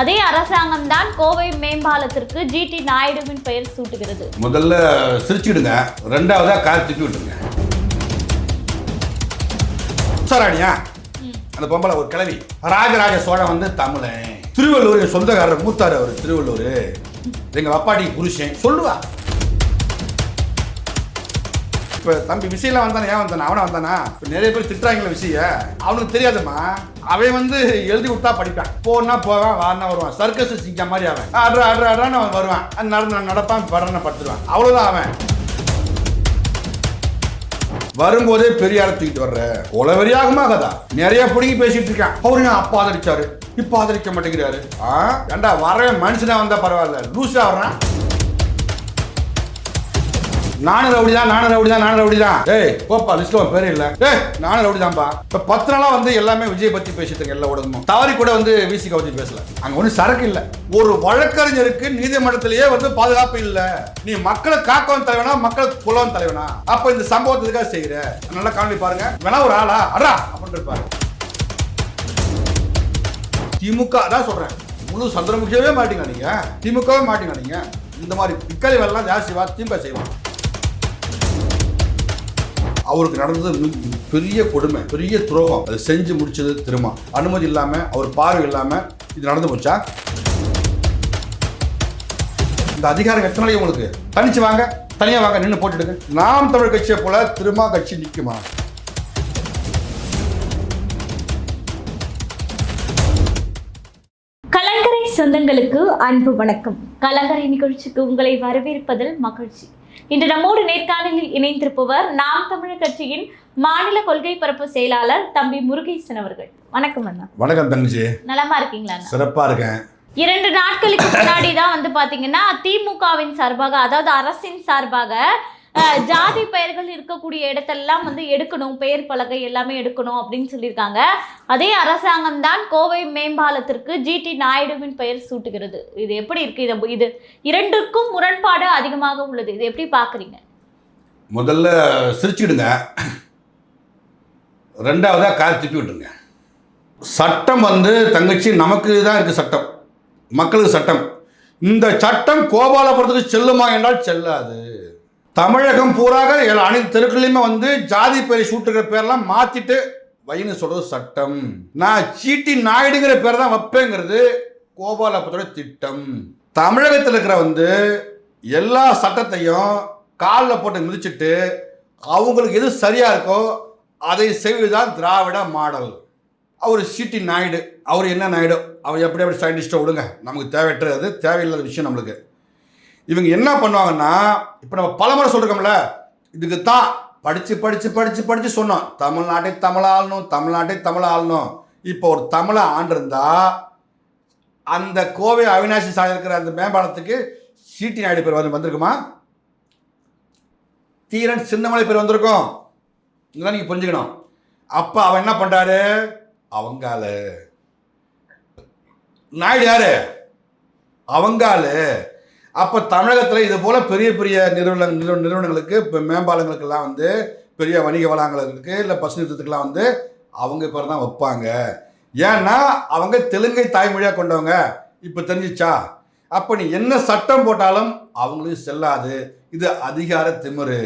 அதே அரசாங்கம் தான் கோவை மேம்பாலத்திற்கு ஜிடி நாயுடுவின் பெயர் சூட்டுகிறது. முதல்ல சிரிச்சுக்கிடுங்க ரெண்டாவதா கார் திப்பி விட்டுருங்க. சாராணியா அந்த பொம்பளை ஒரு கிழவி. ராஜராஜ சோழன் வந்து தமிழன். திருவள்ளூர் சொந்தக்காரர் மூத்தார் அவர் திருவள்ளூர். எங்க அப்பாட்டி புருஷன் சொல்லுவா. இப்ப தம்பி விஷயம்லாம் வந்தானே ஏன் வந்தானே? அவனை வந்தானா? இப்போ நிறைய பேர் திட்டுறாங்களே விஷய அவனுக்கு தெரியாதும்மா. அவன் வந்து எழுதி விட்டா படிப்பான். போனா போவான் வாரனா வருவான். சர்க்கஸ் சிங்க மாதிரி அவன். ஆடுற ஆடுற ஆடுறான்னு அவன் வருவான். நடந்து நடப்பான் படன படுத்துருவான். அவ்வளவுதான் அவன். வரும்போதே பெரிய ஆளை தூக்கிட்டு வர்ற. உளவெறியாகுமா கதா? நிறைய பிடிங்கி பேசிட்டு இருக்கான். அவரு ஏன் அப்பா ஆதரிச்சாரு இப்ப ஆதரிக்க மாட்டேங்கிறாரு. ஆ? ஏண்டா வரவே மனுஷனா வந்தா பரவாயில்ல. லூசா வர்றான். நானும் ரவுடி தான் நானும் ரவுடி தான் நானும் ரவுடி தான் ஏய் போப்பா லிஸ்ட்ல உன் பேரே இல்ல. ஏய் நானும் ரவுடி தான்ப்பா இப்ப பத்து நாளா வந்து எல்லாமே விஜய் பத்தி பேசிட்டு எல்லா ஊடகமும். தவறி கூட வந்து விசிக பத்தி பேசல. அங்க ஒன்றும் சரக்கு இல்ல. ஒரு வழக்கறிஞருக்கு நீதிமன்றத்திலேயே வந்து பாதுகாப்பு இல்ல. நீ மக்களை காக்கவும் தலைவனா மக்கள் குலவும் தலைவனா? அப்ப இந்த சம்பவத்தை எதுக்காக செய்யற? நல்லா காணொலி பாருங்க. வேணா ஒரு ஆளா? அடா அப்படின்னு இருப்பாரு. திமுக அதான் சொல்றேன். முழு சந்திரமுகியவே மாட்டீங்க நீங்க திமுகவே மாட்டீங்க நீங்க இந்த மாதிரி பிக்கலை வேலைலாம் ஜாஸ்தி வா திமுக செய்வான். அவருக்கு நடந்தது பெரிய கொடுமை பெரிய துரோகம். அது செஞ்சு முடிச்சது திருமா. அனுமதி இல்லாம அவர் பார்வை இல்லாம இது நடந்து போச்சா? இந்த அதிகாரம் எத்தனை நாளைக்கு உங்களுக்கு? தனிச்சு வாங்க தனியா வாங்க நின்று போட்டுடுங்க நாம் தமிழ் கட்சியை போல திருமா கட்சி நிற்குமா கலங்கரை சொந்தங்களுக்கு அன்பு வணக்கம். கலங்கரை நிகழ்ச்சிக்கு உங்களை வரவேற்பதில் மகிழ்ச்சி. இன்று நம்மோடு நேர்காணலில் இணைந்திருப்பவர் நாம் தமிழர் கட்சியின் மாநில கொள்கை பரப்பு செயலாளர் தம்பி முருகேசன் அவர்கள். வணக்கம் அண்ணா. வணக்கம் தங்கச்சி. நலமா இருக்கீங்களா சிறப்பா இருக்கேன். இரண்டு நாட்களுக்கு முன்னாடி தான் வந்து பாத்தீங்கன்னா திமுகவின் சார்பாக அதாவது அரசின் சார்பாக ஜாதி பெயர்கள் இருக்கக்கூடிய இடத்தெல்லாம் வந்து எடுக்கணும். பெயர் பலகை எல்லாமே எடுக்கணும் அப்படின்னு சொல்லியிருக்காங்க. அதே அரசாங்கம் தான் கோவை மேம்பாலத்திற்கு ஜிடி நாயுடுவின் பெயர் சூட்டுகிறது. இது எப்படி இருக்கு? இது இது இரண்டுக்கும் முரண்பாடு அதிகமாக உள்ளது. இது எப்படி பார்க்குறீங்க? முதல்ல சிரிச்சுக்கிடுங்க ரெண்டாவதாக கார் திருப்பி விட்டுருங்க. சட்டம் வந்து தங்கச்சி நமக்கு தான் இருக்குது சட்டம். மக்களுக்கு சட்டம். இந்த சட்டம் கோபாலபுரத்துக்கு செல்லுமா என்றால் செல்லாது. தமிழகம் பூராக எல்லா அனைத்து தெருக்கள்லையுமே வந்து ஜாதி பெயரை சூட்டுகிற பேர்லாம் மாத்திட்டு வைன்னு சொல்றது சட்டம். நான் சீட்டி நாயுடுங்கிற பேர் தான் வைப்பேங்கிறது கோபாலபுரத்தோட திட்டம். தமிழகத்தில் இருக்கிற வந்து எல்லா சட்டத்தையும் காலில் போட்டு மிதிச்சிட்டு அவங்களுக்கு எது சரியா இருக்கோ அதை செய்வதுதான் திராவிட மாடல். அவர் சிட்டி நாயுடு. அவர் என்ன நாயுடு? அவர் எப்படி எப்படி சயின்டிஸ்ட்டை விடுங்க. நமக்கு தேவையற்றது தேவையில்லாத விஷயம் நம்மளுக்கு. இவங்க என்ன பண்ணுவாங்கன்னா இப்போ நம்ம பலமுறை சொல்கிறோம்ல இதுக்கு தான் படித்து படித்து படித்து படித்து சொன்னோம். தமிழ்நாட்டை தமிழ் ஆளணும் தமிழ்நாட்டை தமிழ் ஆளணும். இப்போ ஒரு தமிழை ஆண்டிருந்தா அந்த கோவை அவினாசி சாலை இருக்கிற அந்த மேம்பாலத்துக்கு சிடி நாயுடு பேர் வந்து வந்திருக்குமா? தீரன் சின்னமலை பேர் வந்திருக்கும். இதெல்லாம் நீங்கள் புரிஞ்சுக்கணும். அப்போ அவன் என்ன பண்ணுறாரு அவங்கால நாயுடு யாரு? அவங்காலு அப்போ தமிழகத்தில் இது போல் பெரிய பெரிய நிறுவன நிறுவ நிறுவனங்களுக்கு இப்போ மேம்பாலங்களுக்கெல்லாம் வந்து பெரிய வணிக வளாகங்களுக்கு இல்லை பஸ் நிறுத்தத்துக்கெல்லாம் வந்து அவங்க பேர் தான் வைப்பாங்க. ஏன்னா அவங்க தெலுங்கை தாய்மொழியாக கொண்டவங்க. இப்போ தெரிஞ்சிச்சா? அப்போ நீ என்ன சட்டம் போட்டாலும் அவங்களுக்கு செல்லாது. இது அதிகார திமிரு.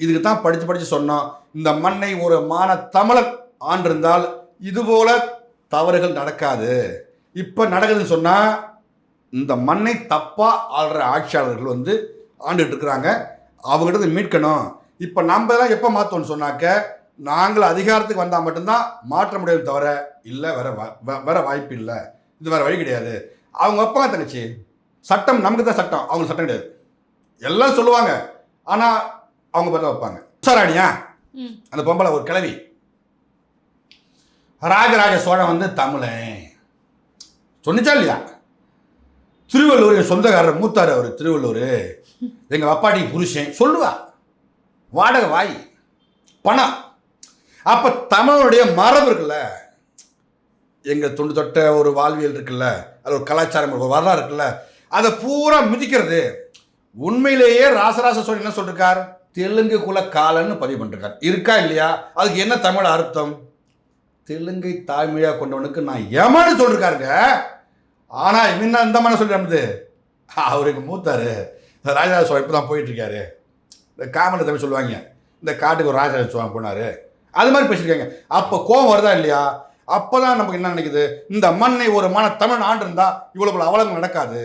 இதுக்கு தான் படித்து படித்து சொன்னோம். இந்த மண்ணை ஒரு மான தமிழன் ஆண்டிருந்தால் இதுபோல தவறுகள் நடக்காது. இப்போ நடக்குதுன்னு சொன்னால் இந்த மண்ணை தப்பாக ஆள்ற ஆட்சியாளர்கள் வந்து ஆண்டுட்டு இருக்கிறாங்க அவங்ககிட்ட மீட்கணும். இப்போ நம்ம தான் எப்போ மாற்றோம்னு சொன்னாக்க நாங்கள் அதிகாரத்துக்கு வந்தால் மட்டும்தான் மாற்ற முடியும் தவிர இல்லை வேற வேற வாய்ப்பு இல்லை. இது வேற வழி கிடையாது. அவங்க வைப்பாங்க தங்கச்சி. சட்டம் நமக்கு தான் சட்டம். அவங்க சட்டம் கிடையாது. எல்லாம் சொல்லுவாங்க. ஆனால் அவங்க பார்த்தா வைப்பாங்க. சாராணியா? அந்த பொம்பளை ஒரு கிழவி. ராஜராஜ சோழன் வந்து தமிழன். சொன்னிச்சா இல்லையா? திருவள்ளூர் என் சொந்தக்காரர் மூத்தார் அவர் திருவள்ளூர். எங்கள் அப்பாட்டி புருஷன். சொல்லுவா. வாடகை வாய். பணம். அப்போ தமிழனுடைய மரபு இருக்குல்ல. எங்கள் தொண்டு தொட்ட ஒரு வாழ்வியல் இருக்குல்ல. அது ஒரு கலாச்சாரம் ஒரு வரலாறு இருக்குல்ல. அதை பூரா மிதிக்கிறது. உண்மையிலேயே ராசராச சோழன் என்ன சொல்லிருக்கார்? தெலுங்கு குல காலன்னு பதிவு பண்ணிருக்கார். இருக்கா இல்லையா? அதுக்கு என்ன தமிழ் அர்த்தம்? தெலுங்கை தாய்மொழியாக கொண்டவனுக்கு நான் ஏமானு சொல்லிருக்காருங்க. ஆனால் இவன் இந்த மாதிரி சொல்லிட்டு அவருக்கு மூத்தாரு. இந்த ராஜராஜ சோழன் இப்போ தான் போயிட்டுருக்காரு இந்த காமன் தம்பி சொல்லுவாங்க. இந்த காட்டுக்கு ஒரு ராஜராஜ சோழன் போனார். அது மாதிரி பேசியிருக்காங்க. அப்போ கோவம் வருதா இல்லையா? அப்போ தான் நமக்கு என்ன நினைக்குது? இந்த மண்ணை ஒரு மன தமிழ் ஆண்டு இருந்தால் இவ்வளோ போல அவலங்கள் நடக்காது.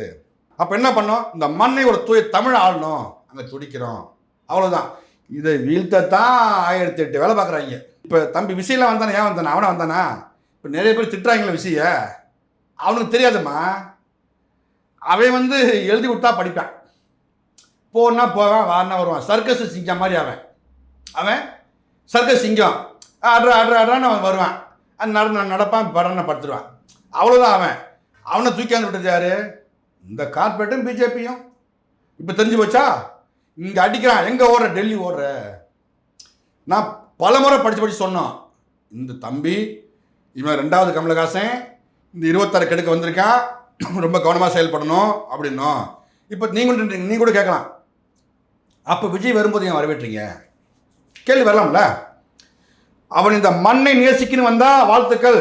அப்போ என்ன பண்ணோம்? இந்த மண்ணை ஒரு தூய தமிழ் ஆளணும் அங்கே துடிக்கிறோம். அவ்வளோதான் இதை வீழ்த்தத்தான் ஆயிரத்தி எட்டு வேலை பார்க்குறாங்க. இப்போ தம்பி விசையெல்லாம் வந்தானே? ஏன் வந்தானே? அவனை வந்தானா? இப்போ நிறைய பேர் திட்டுறாங்களே விசையை. அவனுக்கு தெரியாதும்மா. அவன் வந்து எழுதி விட்டா படிப்பான். போனா போவான் வாரனா வருவான். சர்க்கஸ் சிங்கம் மாதிரி அவன். அவன் சர்க்கஸ் சிங்கம். ஆடுற ஆடுற ஆடுறான்னு அவன் வருவான். நட நான் நடப்பான் படனை படுத்துருவான். அவ்வளோதான் அவன். அவனை தூக்கி விட்டது யாரு? இந்த கார்பரேட்டும் பிஜேபியும். இப்போ தெரிஞ்சு போச்சா? இங்கே அடிக்கிறான். எங்கே ஓடுற? டெல்லி ஓடுற. நான் பலமுறை படித்து படித்து சொன்னோம். இந்த தம்பி இவன் ரெண்டாவது கமலஹாசன் இந்த இருபத்தாறு கெடுக்க வந்திருக்கான் ரொம்ப கவனமாக செயல்படணும் அப்படின்னும். இப்போ நீங்கள் நீ கூட கேட்கலாம். அப்போ விஜய் வரும்போது ஏன் வரவேற்றீங்க? கேள்வி வரலாம்ல. அவன் இந்த மண்ணை நேசிக்கணும் வந்தா வாழ்த்துக்கள்.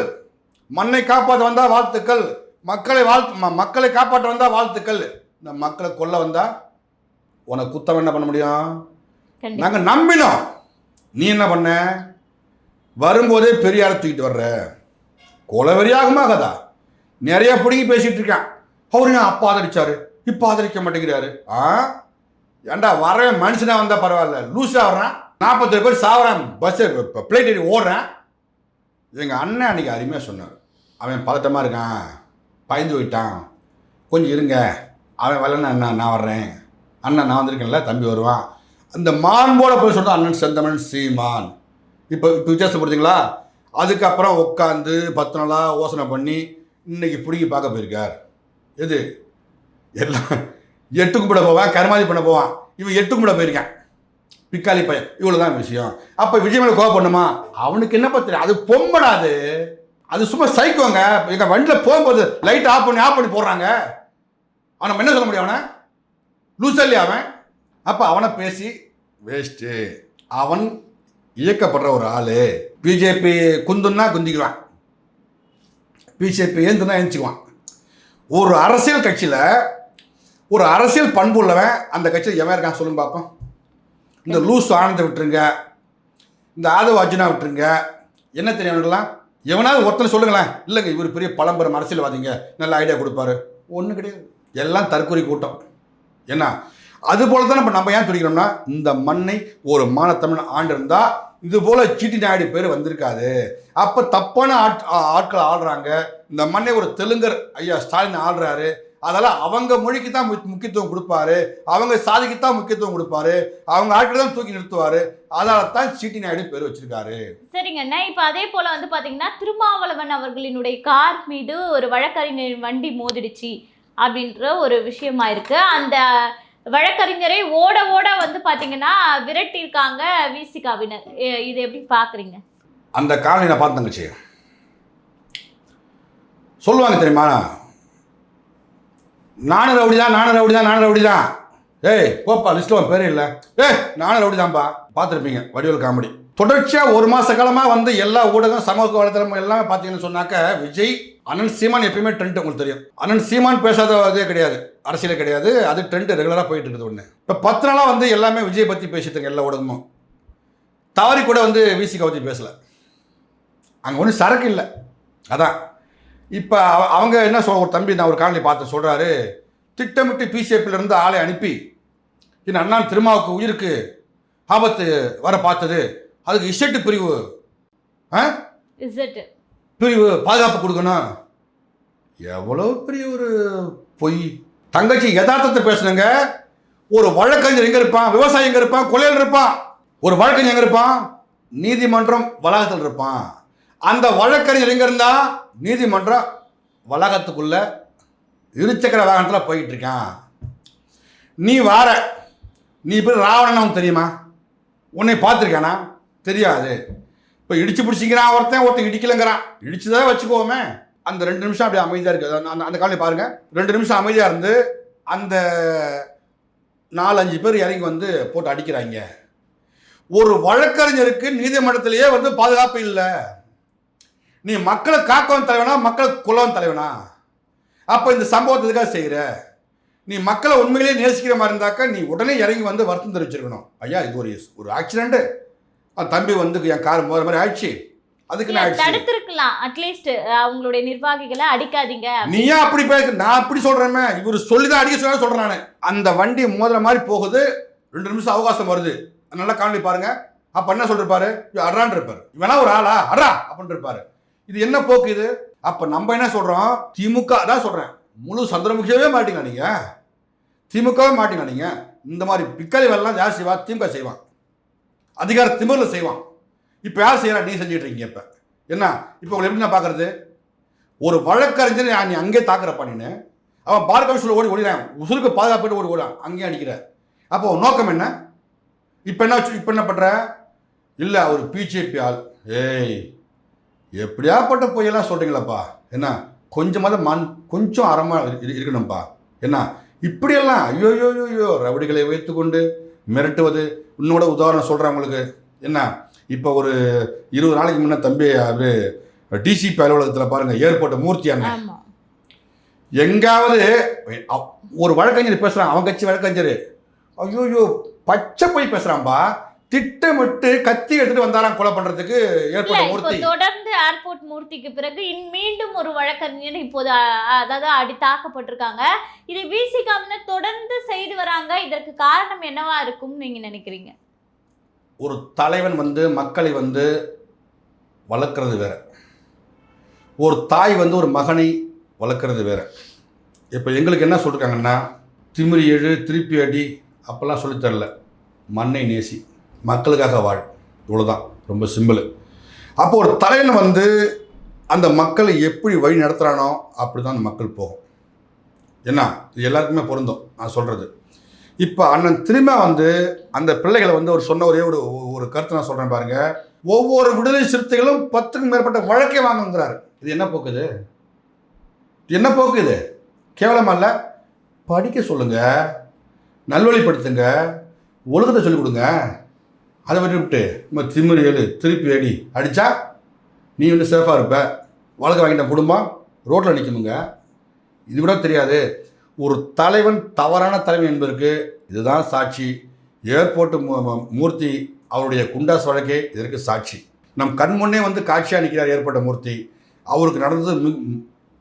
மண்ணை காப்பாற்ற வந்தா வாழ்த்துக்கள். மக்களை வாழ்த்து மக்களை காப்பாற்ற வந்தா வாழ்த்துக்கள். இந்த மக்களை கொல்ல வந்தா உனக்கு குத்தம் என்ன பண்ண முடியும்? நாங்கள் நம்பினோம். நீ என்ன பண்ண? வரும்போதே பெரியாரை தூக்கிட்டு வர்ற. கொலவெறியாகுமா கதா நிறைய பிடுங்கி பேசிகிட்டு இருக்கான் அவரு ஏன் அப்பா ஆதரிச்சாரு இப்போ ஆதரிக்க மாட்டேங்கிறாரு. ஆ? ஏன்டா வரவன் மனுஷனாக வந்தால் பரவாயில்ல. லூஸாக வர்றான் நாற்பத்தேழு பேர் சாவறான். பஸ்ஸு பிளேட் ஏறி ஓடுறான். எங்கள் அண்ணன் அன்றைக்கி அருமையாக சொன்னார். அவன் பதட்டமாக இருக்கான். பயந்து போயிட்டான். கொஞ்சம் இருங்க. அவன் வரலன்னு அண்ணா நான் வர்றேன். அண்ணன் நான் வந்திருக்கேன்ல. தம்பி வருவான். அந்த மாண்போட போய் சொல்லிட்டு அண்ணன் செந்தமன் சீமான். இப்போ இப்போ வித்தியாசம் அதுக்கப்புறம் உட்காந்து பத்து நாளாக யோசனை பண்ணி இன்னைக்கு பிடிங்கி பார்க்க போயிருக்கார். எது? எல்லாம் எட்டு கும்பிட போவான் கருமாதி பண்ண போவான். இவன் எட்டு கும்பிட போயிருக்கான். பிக்காலி பையன் இவ்வளோதான் விஷயம். அப்போ விஜய் மேலே பண்ணுமா? அவனுக்கு என்ன தெரியும்? அது பொம்படாது அது. சும்மா சைக்கோங்க. எங்கள் வண்டியில் போகும்போது லைட் ஆஃப் பண்ணி ஆஃப் பண்ணி போடுறாங்க. அவனை நம்ம என்ன சொல்ல முடியும் அவனை? லூஸ் இல்லையா அவன்? அப்போ அவனை பேசி வேஸ்ட்டு அவன் இயக்கப்படுற ஒரு ஆள். பிஜேபி குந்துன்னா குந்திக்குவான். பிஜேபி ஏந்துனா எழுந்திக்குவான் ஒரு அரசியல் கட்சியில் ஒரு அரசியல் பண்பு உள்ளவன் அந்த கட்சியில் எவன் இருக்கான் சொல்லுங்க பார்ப்போம். இந்த லூஸ் ஆனந்தை விட்டுருங்க. இந்த ஆதவ அர்ஜுனா விட்டுருங்க. என்ன தெரியும் எவனாவது ஒருத்தனை சொல்லுங்களேன். இல்லைங்க இவர் பெரிய பழம்பெரும் அரசியல்வாதிங்க. நல்ல ஐடியா கொடுப்பாரு. ஒன்றும் கிடையாது. எல்லாம் தற்கொலை கூட்டம். என்ன அது போல தான் நம்ம நம்ம ஏன் துடிக்கிறோம்னா இந்த மண்ணை ஒரு மானத்தமிழ் ஆண்டு இருந்தால் இது போல சீட்டி நாயுடு பேர் வந்திருக்காது அப்போ தப்பான ஆட் ஆட்கள் ஆடுறாங்க இந்த மண்ணை ஒரு தெலுங்கர் ஐயா ஸ்டாலின் ஆடுறாரு அதெல்லாம் அவங்க மொழிக்கு தான் முக்- முக்கியத்துவம் கொடுப்பாரு. அவங்க சாதிக்கு தான் முக்கியத்துவம் கொடுப்பாரு. அவங்க ஆட்களை தான் தூக்கி நிறுத்துவாரு. அதனால தான் சீட்டி நாயுடு பேர் வச்சிருக்காரு. சரிங்கண்ணா இப்போ அதே போல வந்து பாத்தீங்கன்னா திருமாவளவன் அவர்களினுடைய கார் மீது ஒரு வழக்கறிஞர் வண்டி மோதிடுச்சு அப்படின்ற ஒரு விஷயமா இருக்கு. அந்த வழக்கறிஞரை ஓட ஓட வந்து பாத்தீங்கன்னா விரட்டியிருக்காங்க விசிகாவினர். எ- இது எப்படி பார்க்குறீங்க அந்த காலனி நான் பார்த்து சொல்லுவாங்க தெரியுமா? நானும் ரவுடி தான் நானும் ரவுடி தான் நானும் ரவுடி தான் ஏய் போப்பா லிஸ்ட்டில் உன் பேரே இல்லை. ஏய் நானும் ரவுடி தான்ப்பா பார்த்துருப்பீங்க வடிவல் காமெடி. தொடர்ச்சியாக ஒரு மாத காலமாக வந்து எல்லா ஊடகம் சமூக வலைத்தளம் எல்லாமே பார்த்தீங்கன்னு சொன்னாக்க விஜய் அனந்த் சீமான் எப்பயுமே ட்ரெண்ட் உங்களுக்கு தெரியும். அனந்த் சீமான் பேசாத இதே கிடையாது. அரசியலே கிடையாது. அது ட்ரெண்ட் ரெகுலராக போயிட்டு இருக்குது ஒன்று இப்போ பத்து நாளாக வந்து எல்லாமே விஜய் பற்றி பேசிட்டுங்க எல்லா ஊடகமும். தவறி கூட வந்து விசிகா பற்றி பேசலை. அங்கே ஒன்றும் சரக்கு இல்லை. அதான். இப்போ அவங்க என்ன சொல் ஒரு தம்பி நான் ஒரு காணொலி பார்த்து சொல்கிறாரு திட்டமிட்டு பிசிஎஃப்ல இருந்து ஆளை அனுப்பி என் அண்ணான் திருமாவுக்கு உயிருக்கு ஆபத்து வர பார்த்தது. அதுக்கு இசட்டு பிரிவு பிரிவு பாதுகாப்பு கொடுக்கணும். எவ்வளோ பெரிய ஒரு பொய். தங்கச்சி யதார்த்தத்தை பேசணுங்க ஒரு வழக்கறிஞர் எங்கே இருப்பான்? விவசாயி எங்கே இருப்பான்? கொலையில் இருப்பான். ஒரு வழக்கறிஞர் எங்கே இருப்பான்? நீதிமன்றம் வளாகத்தில் இருப்பான். அந்த வழக்கறிஞர் எங்கே இருந்தா? நீதிமன்றம் வளாகத்துக்குள்ள இருசக்கர வாகனத்தில் போயிட்டு இருக்கான். நீ வார. நீ இப்போ ராவணன் தெரியுமா? உன்னை பார்த்துருக்கானா? தெரியாது. இப்போ இடிச்சு பிடிச்சிக்கிறான் ஒருத்தன் ஒருத்தன் இடிக்கலைங்கிறான். இடிச்சுதான் வச்சுக்கோமே அந்த ரெண்டு நிமிஷம் அப்படியே அமைதியாக இருக்குது அந்த- அந்த அந்த பாருங்கள் ரெண்டு நிமிஷம் அமைதியாக இருந்து அந்த நாலஞ்சு பேர் இறங்கி வந்து போட்டு அடிக்கிறாங்க. ஒரு வழக்கறிஞருக்கு நீதிமன்றத்திலேயே வந்து பாதுகாப்பு இல்லை. நீ மக்களை காக்கவன் தலைவனா மக்களை குலவன் தலைவனா? அப்போ இந்த சம்பவத்துக்காக செய்கிற நீ மக்களை உண்மையிலேயே நேசிக்கிற மாதிரி இருந்தாக்கா நீ உடனே இறங்கி வந்து வருத்தம் தெரிவிச்சிருக்கணும். ஐயா இது ஒரு ஒரு ஆக்சிடெண்ட்டு தம்பி வந்து என் கார் போகிற மாதிரி ஆயிடுச்சு. அதுக்கு தடுத்திருக்கலாம் அட்லீஸ்ட் அவங்களுடைய நிர்வாகிகளை அடிக்காதீங்க நீ ஏன் அப்படி பேச நான் அப்படி சொல்றேன்னு இவர் சொல்லி தான் அடிக்க சொல்ல சொல்றேன் நான். அந்த வண்டி மோதுற மாதிரி போகுது. ரெண்டு நிமிஷம் அவகாசம் வருது. நல்லா காணொலி பாருங்க. அப்ப என்ன சொல்லிருப்பாரு அட்ரான் இருப்பாரு. இவனா ஒரு ஆளா? அட்ரா! அப்படின்னு இருப்பாரு. இது என்ன போக்கு இது? அப்ப நம்ம என்ன சொல்றோம்? திமுக தான் சொல்றேன். முழு சந்திரமுகியவே மாட்டீங்க நீங்க? திமுகவே மாட்டீங்க நீங்க? இந்த மாதிரி பிக்கலி வேலைலாம் யார் செய்வா திமுக செய்வான் அதிகார திமிர்ல செய்வான். இப்போ யார் செய்கிறா நீ செஞ்சுட்டு இருக்கீங்க இப்போ. என்ன? இப்போ உங்களை எப்படி நான் பார்க்குறது ஒரு வழக்கறிஞர் நீ அங்கே தாக்குறப்பா நீ அவன் பார் கமிஷனில் ஓடி ஓடிறான். உசுருக்கு பாதுகாப்பு ஓடி ஓடான் அங்கேயே அடிக்கிற. அப்போ நோக்கம் என்ன? இப்போ என்ன இப்போ என்ன பண்ணுற இல்லை அவர் பிஜேபி ஆள். ஏய் எப்படியாப்பட்ட பொய்யெல்லாம் சொல்கிறீங்களப்பா என்ன? கொஞ்சமாக மண் கொஞ்சம் அறமாக இருக்கணும்ப்பா என்ன? இப்படியெல்லாம் ஐயோ ஐயோ ஐயோ, ஐயோ ரவுடிகளை வைத்துக்கொண்டு மிரட்டுவது. இன்னோட உதாரணம் சொல்கிறேன் உங்களுக்கு. என்ன? இப்போ ஒரு இருபது நாளைக்கு முன்னே தம்பி அவர் டிசிபி அலுவலகத்தில் பாருங்கள் ஏர்போர்ட் மூர்த்தி அண்ணன். எங்காவது ஒரு வழக்கறிஞர் பேசுகிறான் அவன் கட்சி வழக்கறிஞர். ஐயோ பச்சை போய் பேசுகிறான்பா திட்டமிட்டு கத்தி எடுத்துட்டு வந்தாராம் கொலை பண்ணுறதுக்கு இல்ல ஏற்பட்ட மூர்த்தி தொடர்ந்து ஏர்போர்ட் மூர்த்திக்கு பிறகு இன் மீண்டும் ஒரு வழக்கறிஞர் இப்போது அதாவது அடி தாக்கப்பட்டிருக்காங்க. இதை விசிகாம தொடர்ந்து செய்து வராங்க. இதற்கு காரணம் என்னவா இருக்கும்னு நீங்க நினைக்கிறீங்க? ஒரு தலைவன் வந்து மக்களை வந்து வளர்க்குறது வேறு. ஒரு தாய் வந்து ஒரு மகனை வளர்க்குறது வேற. இப்போ எங்களுக்கு என்ன சொல்லியிருக்காங்கன்னா திமிரி எழு திருப்பி அடி அப்போல்லாம் சொல்லித்தரல மண்ணை நேசி மக்களுக்காக வாழ். இவ்வளோதான் ரொம்ப சிம்பிள். அப்போ ஒரு தலைவன் வந்து அந்த மக்களை எப்படி வழி நடத்துகிறானோ அப்படி தான் அந்த மக்கள் போகும். என்ன? இது எல்லாருக்குமே பொருந்தும் நான் சொல்கிறது இப்போ அண்ணன் திரும்ப வந்து அந்த பிள்ளைகளை வந்து ஒரு சொன்ன ஒரே ஒரு ஒரு கருத்து நான் சொல்கிறேன் பாருங்க. ஒவ்வொரு விடுதலை சிறுத்தைகளும் பத்துக்கும் மேற்பட்ட வழக்கை வாங்குங்கிறாரு இது என்ன போக்குது இது? என்ன போக்கு இது? கேவலமா இல்லை? படிக்க சொல்லுங்கள் நல்வழிப்படுத்துங்க. ஒழுக்கத்தை சொல்லிக் கொடுங்க. அதை விட்டுவிட்டு நம்ம திமிரு எழு திருப்பி அடி அடித்தா நீ வந்து சேஃபாக இருப்ப. வழக்கு வாங்கிட்ட குடும்பம் ரோட்டில் நிற்கணுங்க இது கூட தெரியாது. ஒரு தலைவன் தவறான தலைவன் என்பதற்கு இதுதான் சாட்சி. ஏர்போர்ட் மூர்த்தி அவருடைய குண்டாஸ் வழக்கே இதற்கு சாட்சி. நம் கண் முன்னே வந்து காட்சியாக நிற்கிறார் ஏற்பட்ட மூர்த்தி. அவருக்கு நடந்தது மிக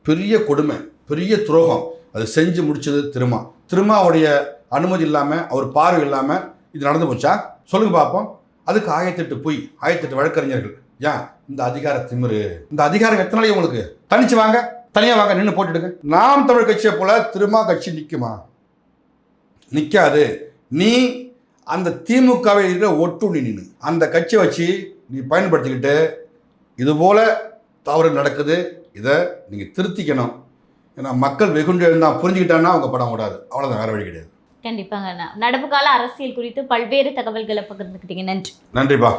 பெரிய கொடுமை பெரிய துரோகம். அது செஞ்சு முடிச்சது திருமா. திருமா அவருடைய அனுமதி இல்லாமல் அவர் பார்வை இல்லாமல் இது நடந்து போச்சா? சொல்லுங்க பார்ப்போம் அதுக்கு ஆயிரத்தெட்டு பொய் ஆயிரத்தெட்டு வழக்கறிஞர்கள். ஏன்? இந்த அதிகார திமிரு. இந்த அதிகாரம் எத்தனை நாளைக்கு உங்களுக்கு? தனிச்சு வாங்க. தனியாக வாங்க நின்று போட்டுடுங்க நாம் தமிழ் கட்சியை போல திருமா கட்சி நிற்குமா நிற்காது நீ அந்த திமுகவை இருக்கிற ஒட்டுண்ணி நின்று அந்த கட்சியை வச்சு நீ பயன்படுத்திக்கிட்டு இதுபோல் தவறு நடக்குது. இதை நீங்கள் திருத்திக்கணும். ஏன்னா மக்கள் வெகுண்டு எழுந்தா புரிஞ்சுக்கிட்டான்னா அவங்க படம் ஓடாது. அவ்வளோதான் வேறு வழி கிடையாது. கண்டிப்பாங்க. நடப்பு கால அரசியல் குறித்து பல்வேறு தகவல்களை பகிர்ந்துக்கிட்டீங்க. நன்றி. நன்றிப்பா.